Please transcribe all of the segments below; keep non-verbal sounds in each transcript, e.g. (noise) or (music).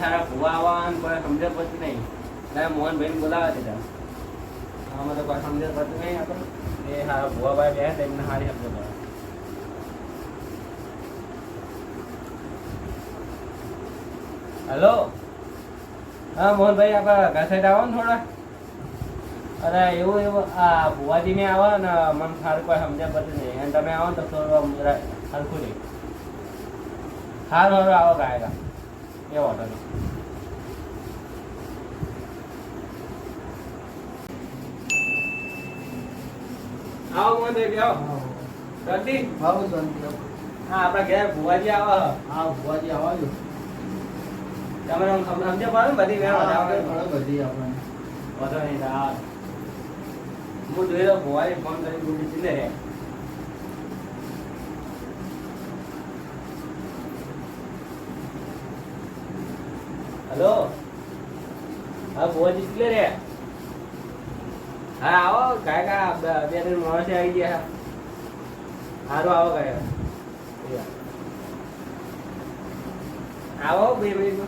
સારા ભૂવા આવવાનું પણ સમજણ પડતી નહીં. એટલે મોહનભાઈ બોલાવે દીધા આમાં તો કોઈ સમજણ પડતું નહીં આપણે એ સારા ભૂવાભાઈ બે તેમને સારી સમજણ હેલો? હા, મોહનભાઈ, આપણે ઘર સાઈડ આવો ને થોડા. અરે, એવું એવું. આ ભુવાજીને આવો ને, મને સારું કોઈ સમજણ પડતી નહીં. અને તમે આવો ને તો થોડું સરખું નહીં. સારું સારું આવો ગાયકા. એવો હતો આવો જલ્દી આવો. શાંતિ હા આપણા ઘેર ભુવાજી આવો. હા ભુવાજી આવાજો તમે આમ સમ- સમજણ પડે બધી વધારે બધી આપણને. નહીં હું જોઈ રહ્યો ભુવાજી ફોન કરી બોલી ચીલે હેલો હા ભુવાજી એટલે રે હા આવો કાય કા બે બે ત્રણ માણસે આવી ગયા. સારું આવો કાય આવો બે મિનિટ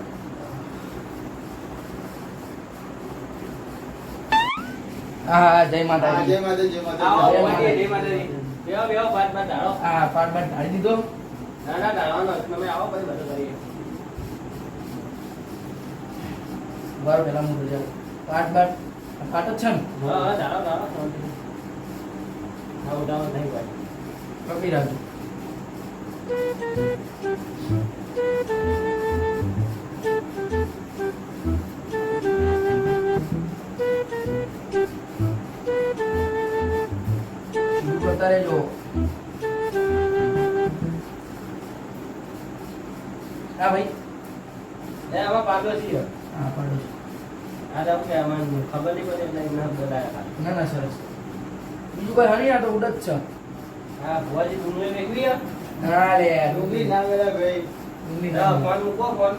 હા હા જય માતાજી. જય માતા જય માતા આવો જય માતાજી. માતાજી. બેહો બેહો બાદ બાદ ધારો. હા પાટ પાટ ઢાળી દીધો. ના ના ધારવાનો તમે આવો પછી બધું કરીએ. બરાબર પેલા હું રજા પાટ બાટ. પાટ જ છે ને? હા ધારો ધારો. હા ઉતાવળ નહીં ભાઈ પકડી રાખજો. ના ના સરસ. બીજું કઈ હણી આ તો ઉડત જ છે. હા ભુવાજી ડુંગળી નીકળી હે? ના લે ડુંગળી ના મેળા ભાઈ. ડુંગળી ના ફોન મૂકો ફોન.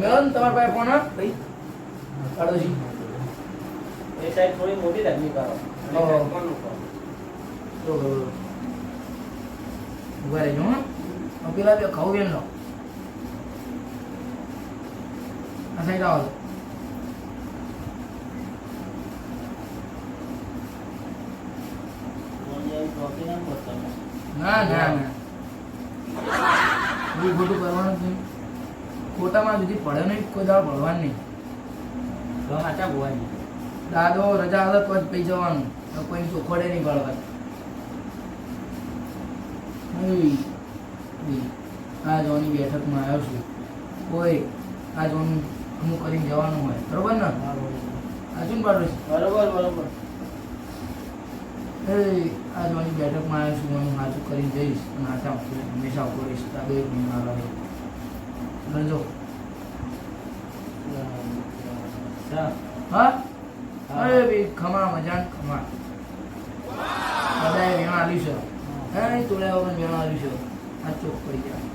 મેળો ને તમારા પાસે ફોન હા? ભાઈ. પાડોશી એ સાઈડ થોડી મોટી ધરણી કરો. ફોન મૂકો. તો ઊભા રહેજો હા? પેલા બે ખાવ બેન લો. આ સાઈડ આવો તો. ના ના ના. એવું ખોટું કરવાનું નહીં. ખોટામાં સુધી પડે નહીં કોઈ દાડો પડવાનું નહીં. તો સાચા ભુવાજી દાદો રજા આવે તો જ પી જવાનું. તો કોઈ ચોખવડે નહીં ઉઈ. આ જોની બેઠકમાં આવ્યો છું. કોઈ આ જોનું અમુક કરીને જવાનું હોય. બરોબર ને? આજુ ને પાડોશી બરોબર બરોબર. એ આ જોની બેઠકમાં આવ્યો છું હું સાચું કરી જઈશ અને આશા હંમેશા ઊભો રહીશ. આ બે મહિના આવે ગણજો હા? અરે ભાઈ ખમા મજા ખમા. બધાએ વેણ આવ્યું છે. હે તોડ્યા વગર વેણ આવ્યું છે. આ ચોક પડી ગયા.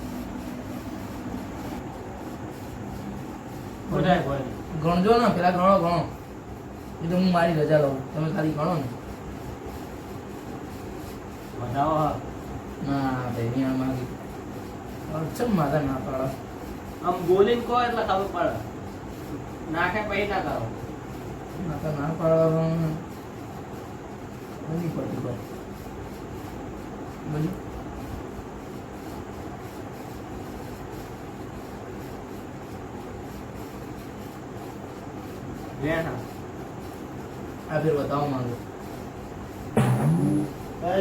ભુવાજી ગણજો ને પેલા ગણો ગણો. એ તો હું મારી રજા લઉં. તમે ખાલી ગણો ને. વધાવો ના ભાઈ ત્યાં માગી ચમ માતા ના પાડો? આમ બોલીને કહો એટલે ખબર પડે. નાખે પછી ના કરો. માતા ના પાડો નહીં પડતી ભાઈ આ ફેર બતાવો માંગુ.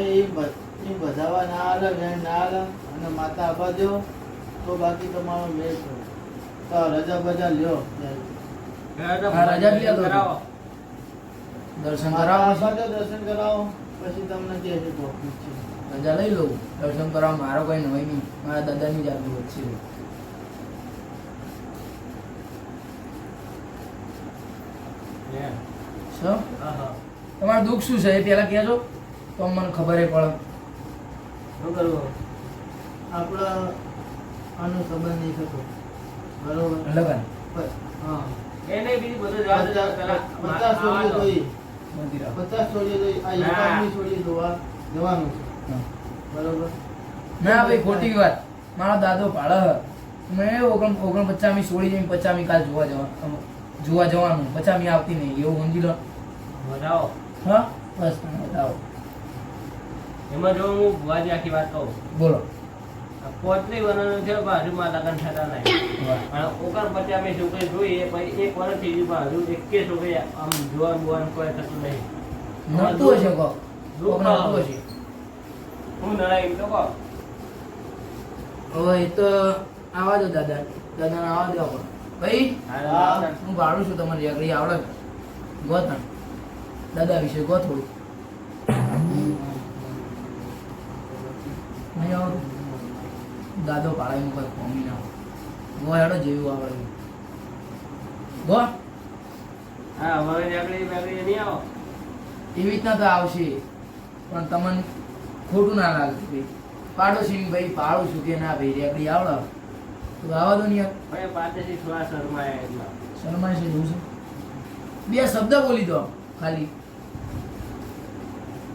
એ બધાવા ના આલે વેણ ના આલે અને માતા દો તો બાકી તમારો મેળ થયો તો રજા બજા લ્યો રજા. કરાવો. દર્શન કરાવો. દર્શન કરાવો પછી તમને કહે છે તો રજા લઈ લઉં. દર્શન કરવા મારો કોઈ નવાઈ નહીં. મારા દાદાની જ આગળ વચ્ચે. તમારું દુઃખ શું છે? એ પેલા કહેજો. તો મને ખબર એ પડે. શું કરવું? આપણા આનો સંબંધ નહીં થતો. બરોબર? લગન હા. બીજું બધું પચાસ આ જોવા જવાનું છે. બરોબર? ના ભાઈ ખોટી વાત. મારો દાદો પાડે હ. મેં ઓગણ ઓગણ પચામી સોળી જઈને પચામી કાલ જોવા જવા જોવા જવાનું. પચામી આવતી નહીં. એવું સમજી લો. વધાવો. હા? બસ બતાવો એમાં જો હું ભુવાજી આખી વાત કહું બોલો. પોતરી બનાવવાનું છે હજુ માં લગ્ન થતા નહીં. અને ઓગણ પચાસમી છોકરી જોઈએ પછી એક વર્ષ થઈ ગયું પણ હજુ એકે છોકરી આમ જોવાનું બોવાનું કોઈ થતું નહીં. હશે કહો હશે હું એમ તો કહો. હવે એ તો આવા દો દાદા દાદાને આવા દો ભાઈ હા. હું ભાડું છું તમારી આગળ આવડે. છે. ગો તણ દાદા વિશે ગો થોડું. નહીં આવડતું દાદો પાડાય કોઈ કોમી ના. ગો હેડો જેવું આવડે. ગો હા જાગડી બાગડી નહીં આવો. એવી રીતના તો આવશે. પણ તમને ખોટું ના લાગે ભાઈ. પાડોશી ભાઈ પાડું છું કે ના ભાઈ? રેકડી આવડે. તો આવા દો ને શરમાય છે જોવું છે બે શબ્દ બોલી દો ખાલી.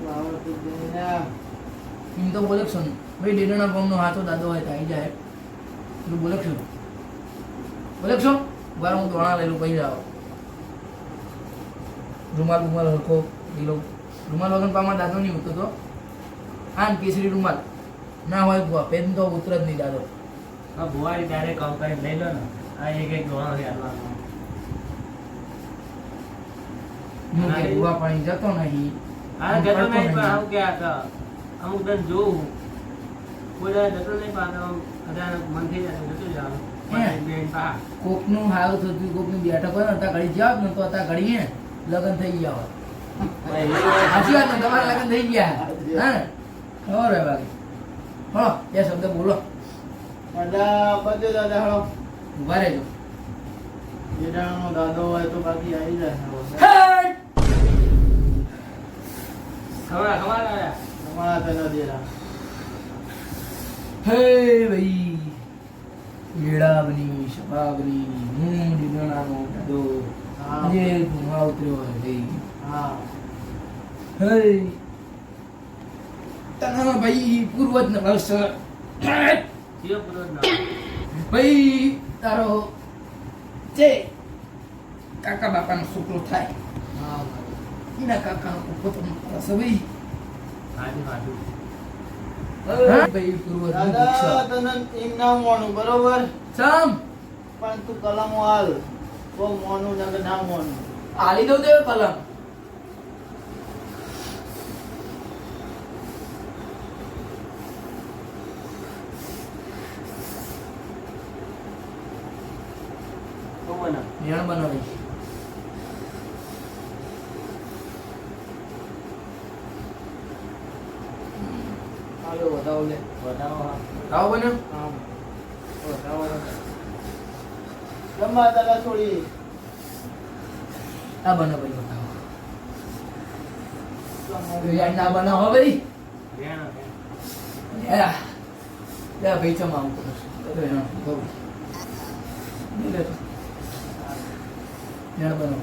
આવડતું. એમ તો બોલે છો ભાઈ ડેડાના ગામનો હાથો દાદો હોય તો જાય. એટલું બોલે છો? બોલે છો? વાર હું દોણા લઈ લઉં પછી આવો રૂમાલ રૂમાલ હરખો લઈ લઉં. રૂમાલ વગર પામાં દાદો નહીં ઉતરતો આમ કેસરી રૂમાલ. ના હોય તો પેન તો ઉતર જ નહીં દાદો. હા ભુવાજી ડાયરેક્ટ કામ કરીને લઈ લો ને. આ એક એક ધોરણ હું કે ભૂવા પાણી જતો નહીં. હા હું જતો નહીં પણ આવું કે આ અમુક દન જોઉં. કોકનું હારું થતું કોકની બેઠક હોય ને ત્યાં ઘડી જાવ ને તો ત્યાં ઘડીએ લગ્ન થઈ ગયા હોય સાચી વાત ને તમારા લગ્ન થઈ ગયા. હા ખબર હે બાકી. હો એ શબ્દ બોલો. દાદા બધે દાદા હળો. ઊભા રહેજો. જેડાનો દાદો હોય તો બાકી આવી જાય. ખબર ખબર તમારા દેરા. હે ભાઈ લીડાબની શબાબની હું. આજે ઉતર્યો હોય ભાઈ. હા. હે. તને ભાઈ પૂર્વજ ન તારો જે કાકા બાપાનો છોકરો થાય. એના કાકાનો પોતાનો મળશે ભાઈ. હાજુ. બરોબર? સમ પણ તું કલમ હાલ. તો મોનું નકર ના મોનું. આલી દઉં દેવ કલમ. તો બના મેણ બનાવી હાલો વધાવો લે. વધાવો આવો બને? બતાવો રમવા દાદા થોડી આ બને ભાઈ બતાવો યાર ના બનાવો ભાઈ. યા. ભાઈ ચમ આવું કરું લે બનાવો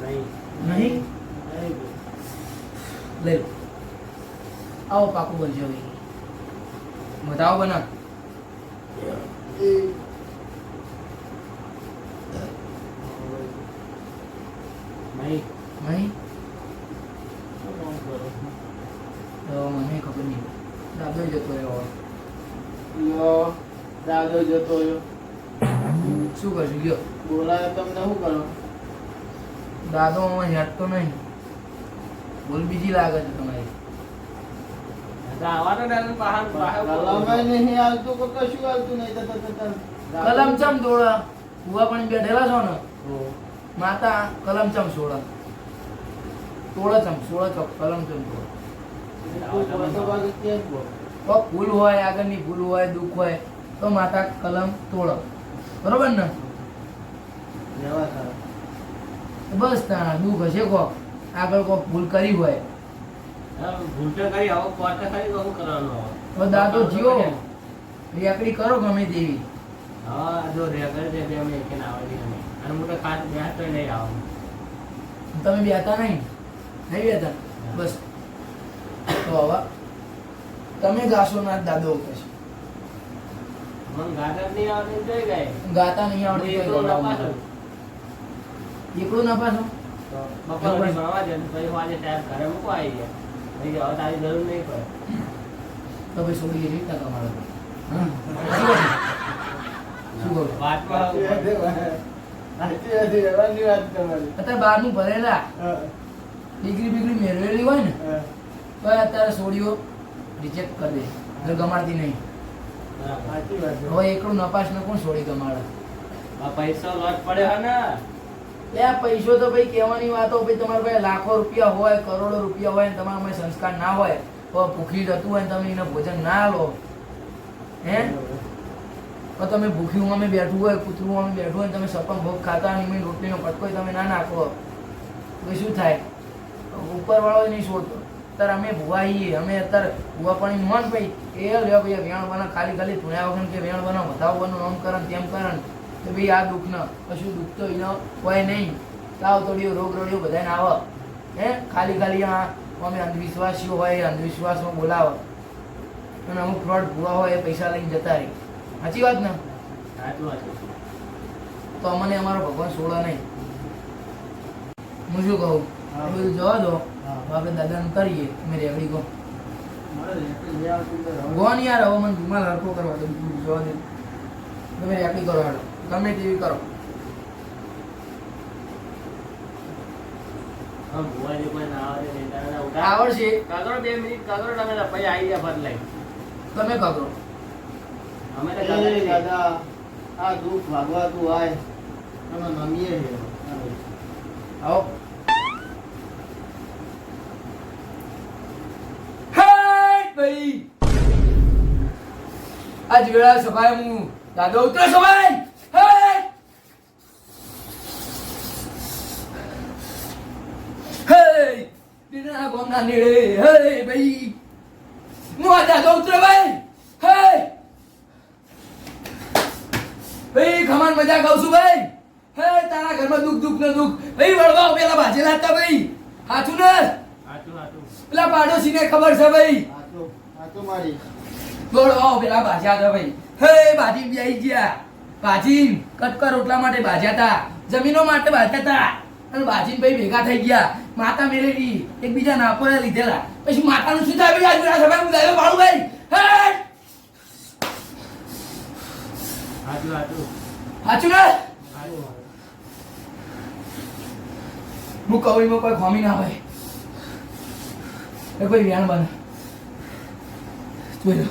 નહીં નહીં નહીં ભાઈ. લે લો આવો પાકું બનશે ભાઈ બતાવો બના મને ખબર નહીં. દાદો જતો રહ્યો દાદો જતો રહ્યો. શું કરશું? ગયો બોલાય તમને શું કરો? દાદો હેઠતો નહીં. બોલ બીજી લાગે છે તમારી દાદા આવવાનો દાદા બહાર બહાર કલમે ચમ દોડા? ભૂવા પણ બેઠેલા છો ને? માતા કલમ ચમ સોડા? તોડા ચમ સોળા ચમ કલમ ચમ ભૂલ હોય આગળની ભૂલ હોય દુઃખ હોય તો માતા કલમ તોડો. બરોબર ને? બસ તાણા દુઃખ હશે કોક. આગળ કોક ભૂલ કરી હોય. દાદો જીવો. રેકડી કરો ગમે તેવી. હા જો રે કરે છે બે અમે એકે આવડી અમે. અને તો ખાસ બે તો નહીં આવું. તમે બેતા નહીં? નહીં બેતા બસ. તો હવે તમે ગાશો ના દાદો મને ગાતા નહીં આવડતી એકલો તો એકલું ના બપોર ભણવા જાય પછી વાંચે ટાઈમ ઘરે મૂકવા આવી ગયા. હવે તારી જરૂર નહીં પડે. તો ભાઈ છોડી એવી રીતના? વાતમાં તમારી. અત્યારે બહારનું ભરેલા ડિગ્રી બિગ્રી મેળવેલી હોય ને તો અત્યારે સોડીઓ રિજેક્ટ કરી દે. ગમાડતી નહીં. હવે એકલું નપાસ ને કોણ છોડી ગમાડે આ પૈસો લોટ પડે હા ને. લે પૈસો તો ભાઈ કહેવાની વાતો ભાઈ તમારા પાસે લાખો રૂપિયા હોય, કરોડો રૂપિયા હોય તમારા પાસે સંસ્કાર ના હોય, તો ભૂખી જતું હોય તમે એને ભોજન ના લો હે? તો તમે ભૂખી અમે બેઠું હોય, કૂતરું અમે બેઠું હોય તમે સપન ભોગ ખાતા અને રોટલીનો પટકો તમે ના નાખો. તો શું થાય? ઉપરવાળો નહીં છોડતો અત્યારે અમે ભુવાઈએ અમે અત્યારે ભૂવા પાણી મોન ભાઈ, એ લ્યો ભાઈ વેણ બના ખાલી ખાલી ધૂણ્યા વગર કે વેણ બના વધાવવાનું આમ કરન તેમ કરન તો ભાઈ આ દુઃખ ન કશું દુઃખ તો એનો હોય નહીં. તાવ તોડ્યો રોગ રોડિયો બધાને આવે. હે? ખાલી ખાલી આ અમે અંધવિશ્વાસીઓ હોય અંધવિશ્વાસમાં બોલાવે. અને અમુક ફ્રોડ ભૂવા હોય એ પૈસા લઈને જતા રહી. સાચી વાત ને? તો અમને અમારો ભગવાન છોડે નહીં. હું શું કહું? હા. બધું જવા દો. આપણે દાદાને કરીએ. અમે રેવડી કહો ગોન યાર હવે મને ધુમાલ હરખો કરવા દો. જવા દે. તમે રેકડી કરો હાલો. ગમે તેવી કરો. આમ ભુવાજી કોઈ ના આવે નહીં તારે ના ઉઠા. આવડશે. બે મિનિટ તમે પછી તમે અમે તો. દાદા આ દુઃખ ભાગવાતું છે આવો. આજ વેળા સભાએ હું દાદો ઉતરો સભાઈ હાય હાય દીના નીળે હે ભાઈ. હું આ દાદો ઉતરે ભાઈ. હે. ભાઈ ખમાન મજા ખાવ છું ભાઈ. હે તારા ઘરમાં દુઃખ દુઃખ ને દુઃખ. ભાઈ વળવા પેલા ભાજી લાતા ભાઈ. હાચું ને? પેલા પાડોશી ને ખબર છે ભાઈ? સાચું સાચું મારી. દોડવા પેલા ભાજ્યા હતા ભાઈ. હે ભાજી બેહી ગયા. ભાજી કટકા રોટલા માટે ભાજ્યા હતા. જમીનો માટે ભાજ્યા હતા. અને ભાજીન ભાઈ ભેગા થઈ ગયા. માતા મેળવી એકબીજા નાપોયા લીધેલા. પછી માતાનું શું થાય? આજુ સભાઈ હું દાદો પાડું ભાઈ હે? સાચું સાચું. હાચું ને? હું કહું એમાં કોઈ ખોમી ના હોય. એ કોઈ વ્યાણ બને. જોઈ લો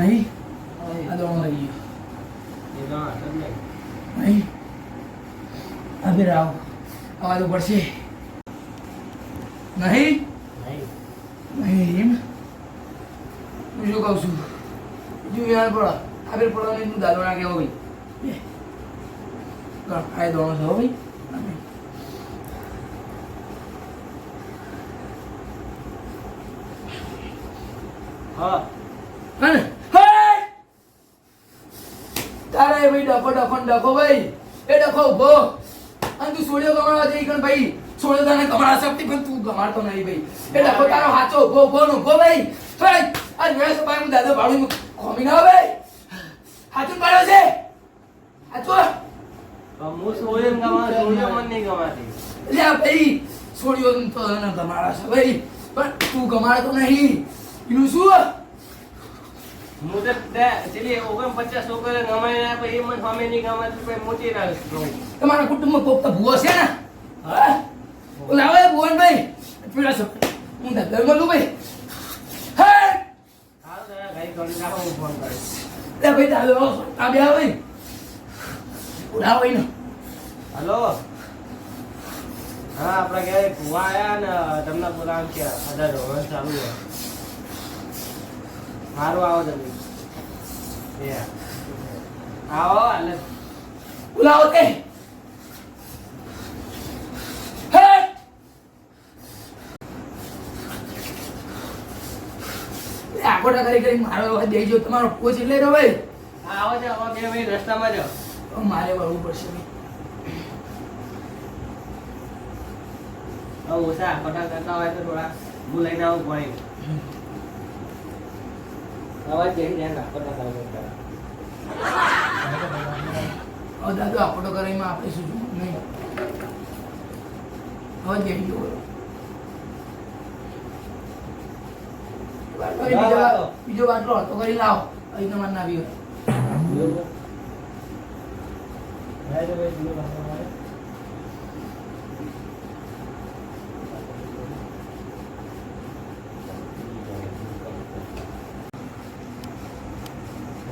નહીં નહીં આ દોણો રહી ગયો એનો હાથ જ નહીં નહીં આ ફેર આવો આવા તો પડશે નહીં? નહીં. નહીં એમ? હું શું કહું છું? જો યાર પડો આ ફેર પડો નહીં તું દાદો ના કેવો ભાઈ ફાયદો છે હો ભાઈ. હા. તારે ભાઈ ડખો ડખો ડખો ભાઈ. એ ડખો ઊભો. અને તું સોળિયો ગમાડવા જઈ ગણ ભાઈ. સોળિયો તને કમાવા શકતી પણ તું ગમાડતો નહીં ભાઈ. એટલે તારો હાચો ગો ગો નો ગો ભાઈ. ભાઈ આ છો ભાઈ હું દાદા ભાડું ખોમી ના ભાઈ. હાચું પાડો છે. હાચો હું. સોળીઓ ને ગમા સોળીઓ નહીં ગમાતી લે ભાઈ સોળિયો તો તને ગમાડા છે ભાઈ. પણ તું ગમાડતો નહીં. એનું શું? હું તો તે- પેલી ઓગણપચાસ ગમાઈ ના પછી એમ સામે નહીં ગમાતી પછી મોટી ના તમારા કુટુંબમાં કોક તો ભૂવો છે ને? હા? ઓલા આવે ભુવનભાઈ? પીડા છો હું દાદા મળું ભાઈ. હે? હારું તારા ઘરે કરી નાખો, હું ફોન કરીશ. લે ભાઈ દાદો આ બે આવે ને હલો? હા આપણા ઘરે ભુવા આયા ને તમને બોલાવ છે. અઢાર ચાલુ છે. મારો આવો તમે આવો એટલે બોલાવો તે. આગોટા કરી કરી મારો અવાજ દેજો તમારો કોચ એટલે રહ્યો ભાઈ. આવો છો આવો બે ભાઈ રસ્તામાં જાઓ. મારે વળવું પડશે ભાઈ. ઓછા ખોટા કરતા હોય તો થોડા હું લઈને આવું પડે અવાજ જેવી ધ્યાન રાખો તો કરવો પડે. હવે દાદુ આકોટો કરીમાં આપણે શું જોવું? નહીં. અવાજ બીજો બા- બીજો બાટલો હતો કરી લાવો. અહીં તમારે ના બીજું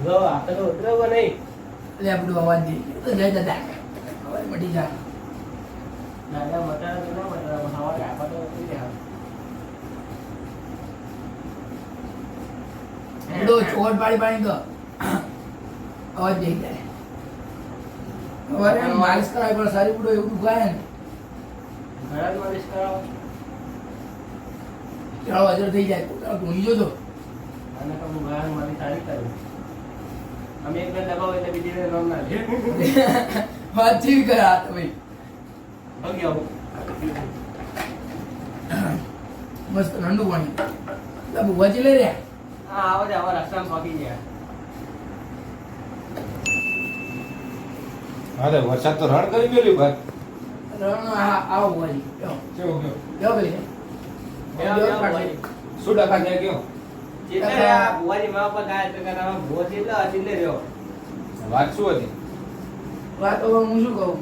તો ઉતરવો નહીં. એટલે આપણું અવાજ દે. તો જય દાદા અવાજ મટી દાદા તો ના મટાડા હવા રાખવા તો ઉતરી જાય. બધો ચોટ પાડી પાડી તો અવાજ જઈ જાય. હવે માલિશ કરાય પણ સારી બુડો એવું દુખાય ને. ઘણા જ માલિશ કરાવો. ચાલો હાજર થઈ જાય. ધોઈ જોજો. અને તો હું ઘણા મારી સારી કરું. અમે એક દબાવો એટલે બીજી વાર નામ ના લે. (laughs) વાતચીત કરા તો ભાઈ. ભાગી આવું. મસ્ત ઠંડુ પાણી. તો ભુવાજી લઈ રહ્યા હા આવો જ આવો રસ્તામાં ભાગી ગયા. અરે વરસાદ તો રણ કરી ગયેલું ભાઈ. રણ આ- આવો લ્યો. કેવું ગયો ભાઈ. શું ટકા ત્યાં ગયો? જેટલે આ ભુવાજી માં ઉપર ગયા તો કે ભુવો જેટલા હતી રહ્યો. વાત શું હતી? વાત હવે હું શું કહું?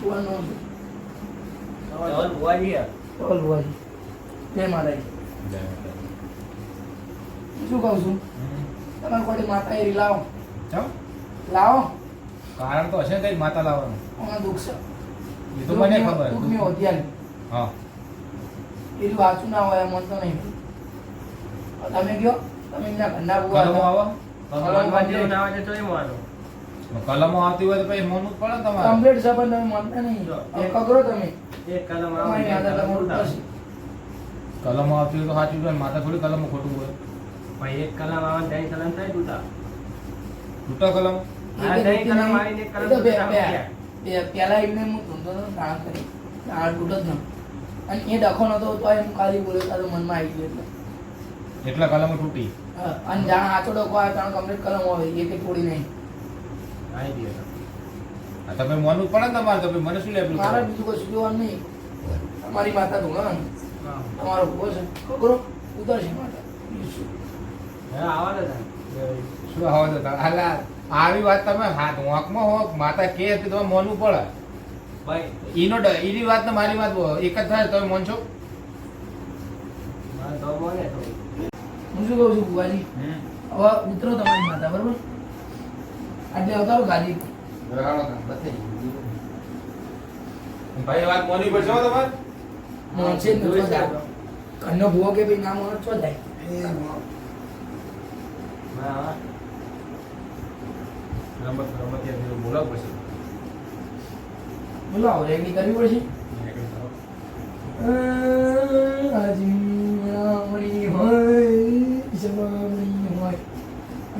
ભુવાનું શું? ભુવાજી શું કહું છું? તમારે કોઈ માતા એરી લાવો. ચમ? લાવો. કારણ તો હશે કઈ માતા લાવવાનું. આમાં દુઃખ છે. એ તો મને ખબર. હા. વાંચું ના હોય મન તો નહીં. તમે કયો તમે એમના ઘરના બુવા કલમો હતા. આવો. ભગવાનમાં જેવું ના વાંચે તો એ માનો. કલમો આવતી હોય તો પછી મોનું પડે તમારે. કમ્પ્લીટ પણ તમે માનતા નહીં. એ કગરો તમે. એક કલમ આવે, કલમ થશે. કલમો આવતી હોય તો સાચું હોય માતા થોડી કલમો ખોટું હોય ભાઈ એક કલમ આવે ત્રણ કલમ થાય તૂટા. તૂટા કલમ? કલમ આવીને એક કલમ ગયા. એમને હું ધૂંધો તો દાણ કરી. દાણ તૂટો જ ન. અને એ ડખો નતો તો એમ ખાલી બોલ્યો તારો મનમાં આવી ગયું. એટલે એટલા કલમો તૂટી હા, અને જાણ આચોડો કો આ ત્રણ કમ્પ્લીટ કલમ હોય એક એક થોડી નહીં આઈ ગયો. હા તમે મોનું પડે ને તમારે તમે મને શું લેવું મારે બીજું કશું જોવાનું નહીં તમારી માતા ધોળાનું હા. તમારો ભૂવો છે કગરો ઉતરશે માતા બીજું શું? હા, આવવાના હતા. શું આવો તો તાર- આલા આવી વાત તમે હાથ હોંકમાં હોક માતા કે કે તમે મોનું પડે ભાઈ, એનો ઈની વાત ને મારી વાત એક જ થાય તમે મોન છો મારે તો મોને તો. હું શું કહું છું ભુવાજી હવે ઉતરો તમારી માતા બરોબર? એટલે અવતારો ગાદી ભાઈ વાત મોની પડશે હો તમારે? મોનસે જ નતો જાય ઘરનો ભૂવો કે ભાઈ ના મોનો છો જાય. રમત રમત બોલાવ પડશે. બોલો રેગડી કરવી પડશે. આજમણી હોય જવામણી હોય અને રમતી આડો તેરું તો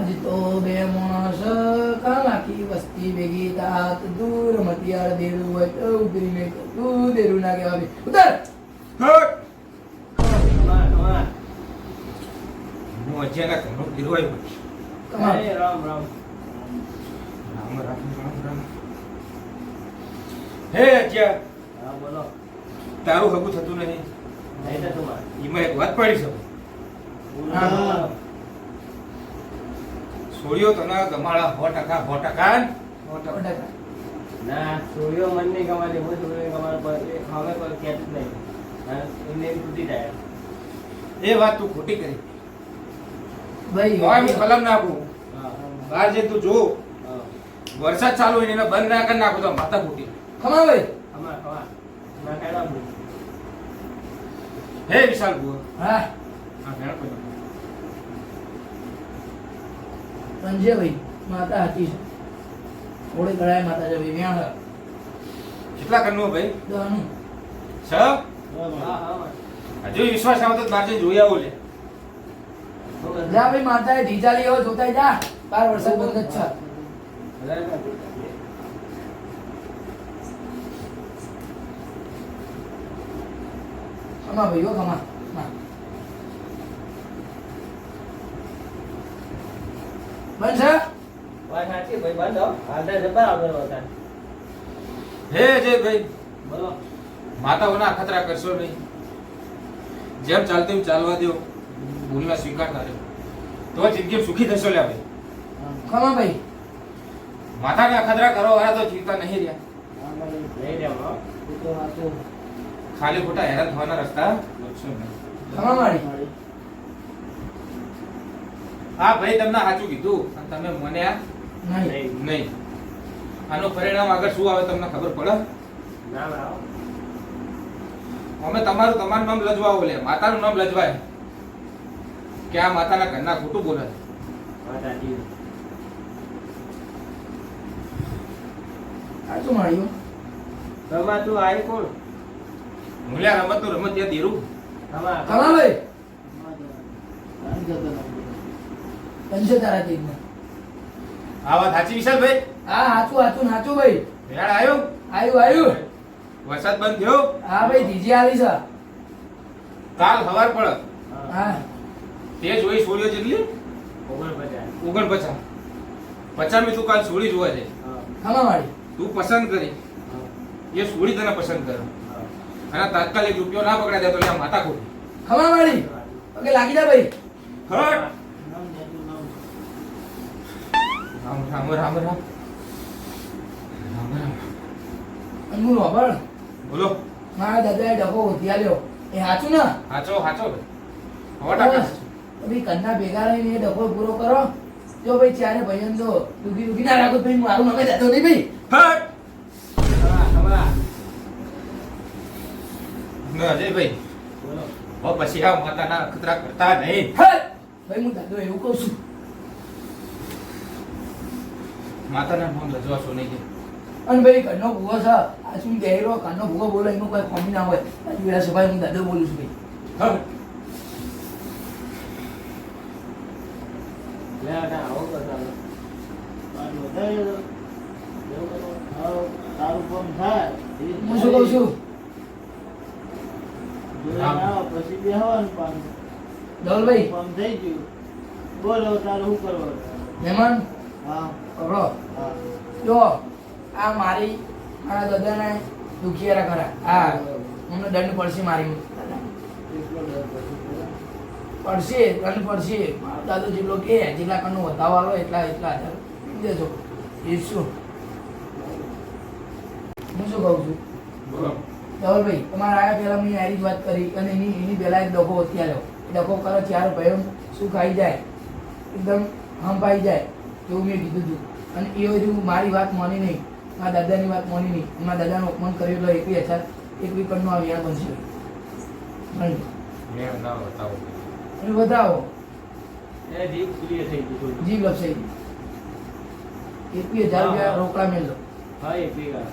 આજ તો બે માણસ કાલાકી વસ્તી ભેગી તાત દૂર મતિયાર દેરું હોય તો ઉતરીને તું દેરું ના કહેવા ઉતર તારું હગું થતું નહીં. એમાં એક વાત પડી છે છોડ્યો તને ગમાડા સો ટકા સો ટકા ને? સો ટકા. ના છોડીઓ મન નહીં ગમાડી હું છોડીઓ ગમાડે પર એ હવે કોઈ જ નહીં. હા, એમને તૂટી જાય. એ વાત તું ખોટી કરી. ભાઈ હોય હું કલમ નાખું. બાર બહાર જઈને તું જો વરસાદ ચાલુ હોય ને એને બંધ ના કરી નાખું તો માથા ખોટી ખમા ભાઈ. ખમા ખમા હે વિશાલ ભુવા. હા. હા ભેણ કોઈ નથી. સંજય ભાઈ માતા હતી. ઓળે ગળાએ માતા છે ભાઈ વ્યાણ. કેટલા કરનું ભાઈ? દહનું. છ? હા હા. હજુ વિશ્વાસ આવતો તો બહાર જોઈ આવો લે. જા ભાઈ માતાએ ઢીજા લઈ આવો જોતાય જા. બાર વરસાદ બંધ છે. ખમા ભાઈઓ ખમા બંધ છે? વાત સાચી ભાઈ બંધ હો. હાલતા જબર હે જયભાઈ બોલો. માતાઓના અખતરા કરશો નહીં. જેમ ચાલતું એમ ચાલવા દો ભૂલના સ્વીકારતા રહ્યો તો જિંદગી સુખી થશો લે ભાઈ. ખમા ભાઈ? માતાને અખતરા કરો વાળા તો જીવતા નહીં રહ્યા. ખાલી ખોટા હેરાન થવાના રસ્તા ખમા મારી? હા ભાઈ તમને સાચું કીધું. તમે મને આ નહીં. નહીં. આનું પરિણામ આગળ શું આવે તમને ખબર પડે? ના ના અમે તમારું તમારું નામ લજવાવો લે. માતાનું નામ લજવાય. કે આ માતાના ઘરના ખોટું બોલે છે. સાચું માર્યું રમાતું આવી કોણ? મૂલ્યા રમતનું રમત. ત્યાં દેરું ખમા ખમા ભાઈ પંચો આ વાત સાચી વિશાલભાઈ? હા સાચું સાચું સાચું ભાઈ. વેળ આવ્યો આવ્યું આવ્યું વરસાદ બંધ થયો? હા ભાઈ ધીજી આવી છે. કાલ સવાર પડે. હા. તે જોઈ સોળીઓ જેટલી? ઓગણપચાસ. પચાસ પચાસમી તું કાલ સોળી જોવા જાય. હા મારી તું પસંદ કરી. એ સોળી તને પસંદ કરે. અને તાત્કાલિક રૂપિયો ના પકડાય દે તો માતા ખોટી. ખમા મારી ઓકે લાગી જા ભાઈ. હટ રામ રામ રામ રામ. રામ રામ અને હું રોબળ બોલો. મારા દાદાએ ડખો હોતી આલ્યો એ હાચું ને? હાચો હાચો. સો ટકા બસ. તો ભાઈ કન્ના ભેગા રહીને ડખો પૂરો કરો. જો ભાઈ ચારે ભાઈઓ તો દુખી દુખી ના રાખો ભાઈ મારું નામે જતો નહીં ભાઈ. હટ! ના ખમા ભાઈ. બોલો. પછી આ માતાના ખતરા કરતા નહીં. હટ! ભાઈ હું દાદો એવું કહું છું. માતાના રજવા લજવાશો નહીં અને ભાઈ ઘરનો ભૂવો છે. આ શું ગહેરો ઘરનો ભૂવો બોલે એનું કોઈ ખોમી ના હોય. બાજુ વેરા સભાઈ હું દાદો બોલું છું ભાઈ. કામ હું શું કહું છું. ધવલભાઈ બોલો તારે શું કરવાનું? મહેમાન? હા. પકડો જો આ મારી મારા દાદાને દુખિયારા ખરા હા અમને દંડ પડશે મારી. પડશે દંડ પડશે. મારો દાદો જેટલો કે જેટલા કણનો વધાવો આલો એટલા એટલા દેજો એ શું? હું શું કહું છું? ધવલભાઈ તમારે આયા પહેલા મેં આરી જ વાત કરી અને એની એની પહેલાં એક ડખો અત્યારે ડખો કરો ત્યારે ભયો શું ખાઈ જાય? એકદમ હંપાઈ જાય એવું મેં કીધું હતું. અને એ હજુ મારી વાત માની નહીં મારા દાદાની વાત માની નહીં મારા દાદાનું અપમાન કર્યું એટલે એકવી હજાર એકવી આવી આ બનશે વધાવો. ગયું. જીવ લપસાઈ ગઈ. એકવી હજાર રૂપિયા રોકડા મેળવો લો. એ ભેગા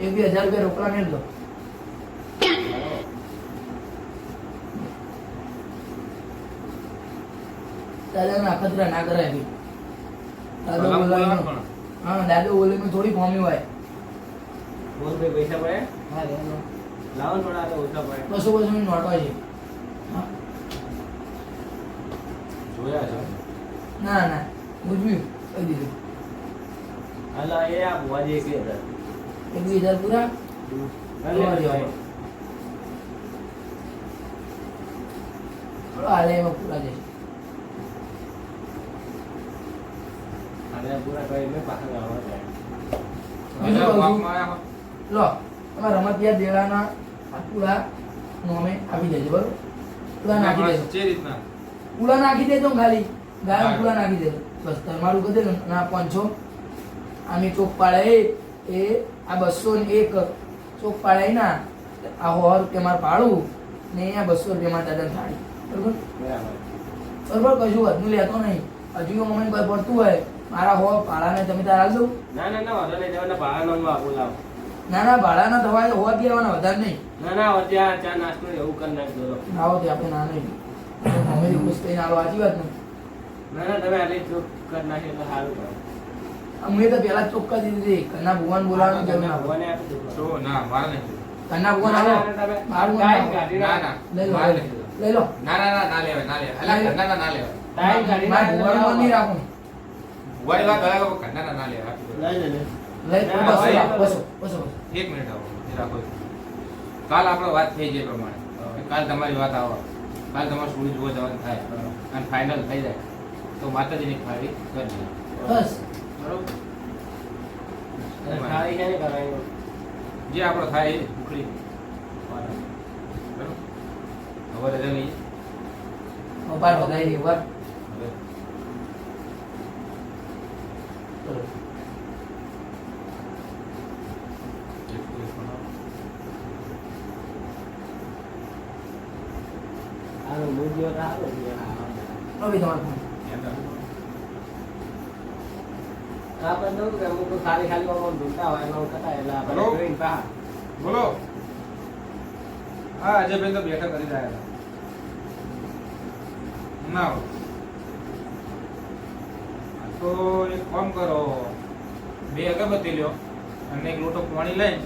એકવી હજાર રૂપિયા રોકડા મેળવો દાદાના અખતરા ના કરાય ભાઈ દાદો બોલાવીને હા દાદો થોડી ફોમી હોય. બોલ ભાઈ પૈસા પડે હા. લાવો થોડા તો ઓછા પડે બસો બસો ની નોટો છે. જોયા છે? ના ના. બુજવ્યું કહી દીધું. અલા એ આ ભુવાજી એક હજાર એક હજાર પૂરા? હાલે એમાં પૂરા જશે હાલે પૂરા કરીને પાછા લાવવા જાય બીજું કહું છું. વાકમાં આયા હો. લો તમે રમતિયા દેડાના પૂરા નોમે આપી દેજો બરોબર? પૂરા નાખી દેજો. જે રીતના. પૂળા નાખી દેજો ખાલી. ગાય હા. નાખી દેજો. બસ તમારું કહી દેજો ના પાંચસો. આમે ચોક પાડે એ આ બસો ને એક. ચોક પાડે ના આ સો રૂપિયા મારે પાડું ને બસો રૂપિયા મારે દાદા થાળી. બરોબર? બરોબર. કશું વધુ લેતો નહીં. હજુ જો મમ્મી કોઈ પડતું હોય. મારા હો ભાડાને તમે તાર હાલ દઉં. ના ના ના વાંધો નહીં જવાના ભાડા નો આપું લાવ. ના ના ભાડાનો હો જ લેવાના વધારે નહીં. ના ના હો ત્યાં ચા નાસ્તો ને એવું કરી નાખજો લો. આવો તે આપણે ના નહીં. મમ્મી ખુશ થઈને આવો આજી વાત ના ના તમે આટલી ચોક કરી નાખી એટલે સારું કરો અમે તો પેલા ચોખ્ખા દીધી હતી. કન્ના ભગવાન બોલાવવાનું જરૂર ના ભગવાને આપી. તો ના મારે નહીં કન્ના ભગવાન આવો ના, ના, મારું ના ના લઈ લો લઈ ના ના ના ના લેવાય ના લેવાય. અલા, કન્ના ના લેવાય. ટાઈમ કાઢી મારે નાખો. ભગવાન નહીં રાખું. ભુવાની વાત અલગ ઘરના ના દો. લઈ લે લે. લઈ બસ બસ લાવો, બસો. એક મિનિટ આવો રાખો. કાલ આપણે વાત થઈ જાય પ્રમાણે. કાલ તમારી વાત આવો. કાલ તમારે સ્કૂલ જોવા જવાનું થાય. અને ફાઇનલ થઈ જાય. તો માતાજીની ખાવી કરી દઈએ. બસ. બરોબર. જે આપણો થાય એ ઉખડી. બરોબર. હવે રજા નહીં વધારી દે ઉપાડ. હવે આનો મૂંઝ્યો તો સારો છે. હવે તમારો ફોન. આપણે તો કે અમુક ખાલી ખાલી આમ ઢૂંઢતા હોય એમાં કટાય એટલે આપણે હલો? જોઈને પા. બોલો. હા અજયભાઈ તો બેઠા કરી રહ્યા ના તો એક કામ કરો, બે અગરબત્તી લ્યો અને એક લોટો પાણી લઈ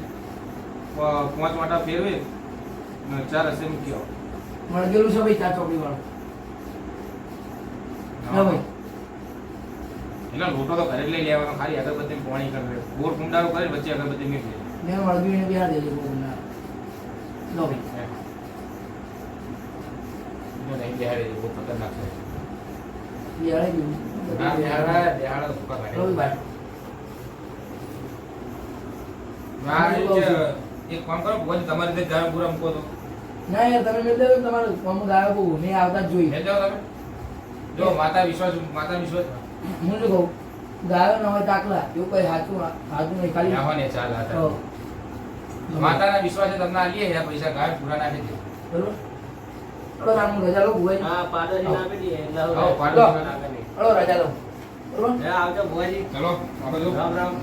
પાંચ વાટા ફેરવી ચાર હશે મૂકી આવો મળગેલું છે ભાઈ ચા ચોકડી વાળું. ના ભાઈ. એનો લોટો તો ઘરે લઈ લેવાનો ખાલી અગરબત્તી પાણી કરે બોર કુંડારો કરે વચ્ચે અગરબત્તી મૂકી મેં મળગીને બિહાર દેજો કોકના. લો ભાઈ. બેહાડે બહુ ખતરનાક છે. બિહારે જ ના લો ભાઈ. આ એક કામ કરો ભગવાન તમારી રીતે ગાય પૂરા મૂકો તો. ના યાર તમે મેં દેજો તમારું કોમ ગાયો બહુ મેં આવતા જોઈ જાઓ તમે. જો માતા વિશ્વાસ માતા વિશ્વાસ. હું શું કહું? ગાયો ન હોય તાકલા એવું કઈ સાચું સાચું નહીં ખાલી ના હોય ચાલ હતા માતાના વિશ્વાસે તમને આલીએ આ પૈસા ગાયો પૂરા નાખી દે બરોબર? રામ રજા લો ભુવાઈ હા પાડોશીને આપી દે એટલે હા, પાડોશીને ના કરે. હળો રજા લો. બરોબર? એ આવજો ભુવાજી. ચલો આપણે જો. રામ રામ.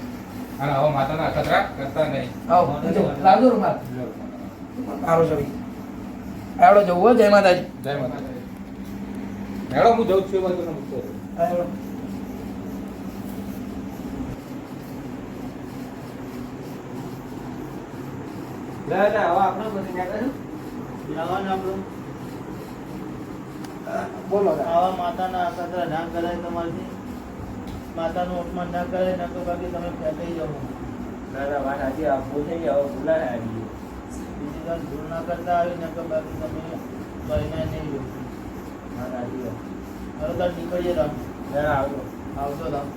અને હવે માતાના અખતરા કરતા નહીં. આવો જો લાવજો રૂમાલ. મારો સવી આવડો જવું હોય જય માતાજી. જય માતા હેડો હું જઉં છું એ વાત તમને બોલો. આવા માતાના અકતરા ના કરાય તમારી માતાનું અપમાન ના કરે ના તો બાકી તમે ફેંકાઈ જાઓ. ના ના વાત આજે આપવું છે થઈ ગઈ હવે ભૂલાય. આવી વાર ભૂલ ના કરતા આવી ને તો બાકી તમે પરિણામ નહીં લો મારા વાત. હવે તો નીકળીએ તમે. ના આવજો. આવતો રામ